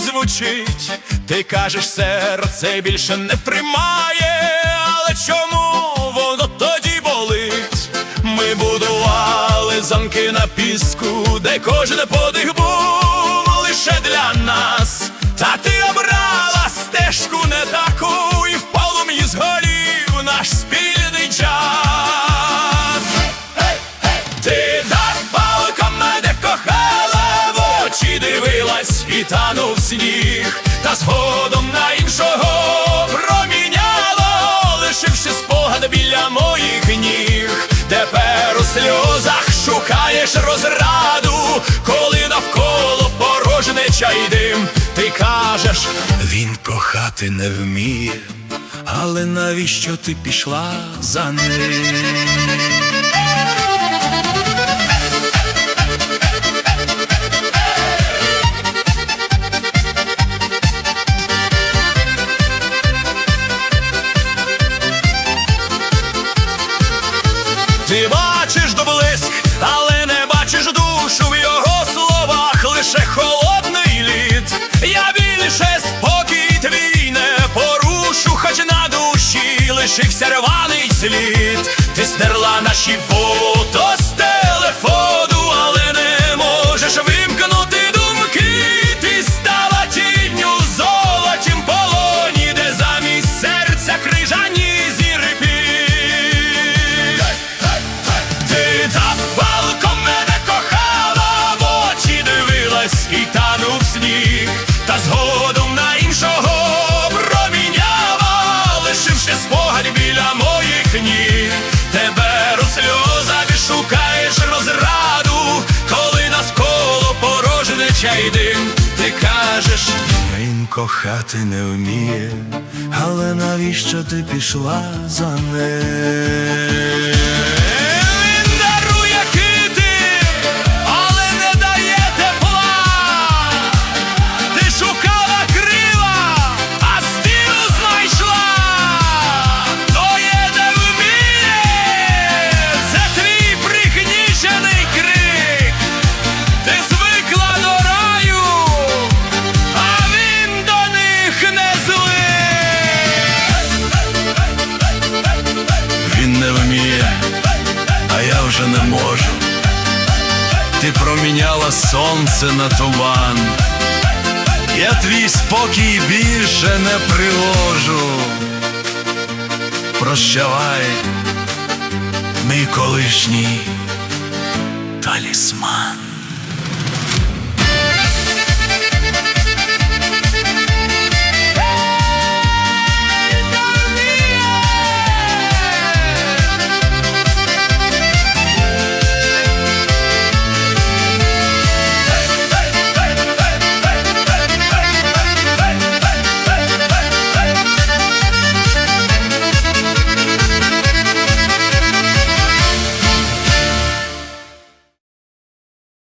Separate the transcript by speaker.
Speaker 1: глючить, ти кажеш, серце більше не приймає, але чому воно тоді болить? Ми будували замки на піску, де кожен дивилась і танув сніг, та згодом на іншого проміняло, лишивши спогад біля моїх ніг. Тепер у сльозах шукаєш розраду, коли навколо порожнеча й дим. Ти кажеш, він кохати не вміє, але навіщо ти пішла за ним? Лишився рваний слід. Ти стерла наші фото з телефону, але не можеш вимкнути думки. Ти стала тінню золотім полоні, де замість серця крижані зірпі. Ти так палко мене кохала, в очі дивилась і танув порожнеча й дим. Ти кажеш, він кохати не вміє, але навіщо ти пішла за ним? Сонце на туман. Я твій спокій більше не приложу. Прощавай, мій колишній талісман.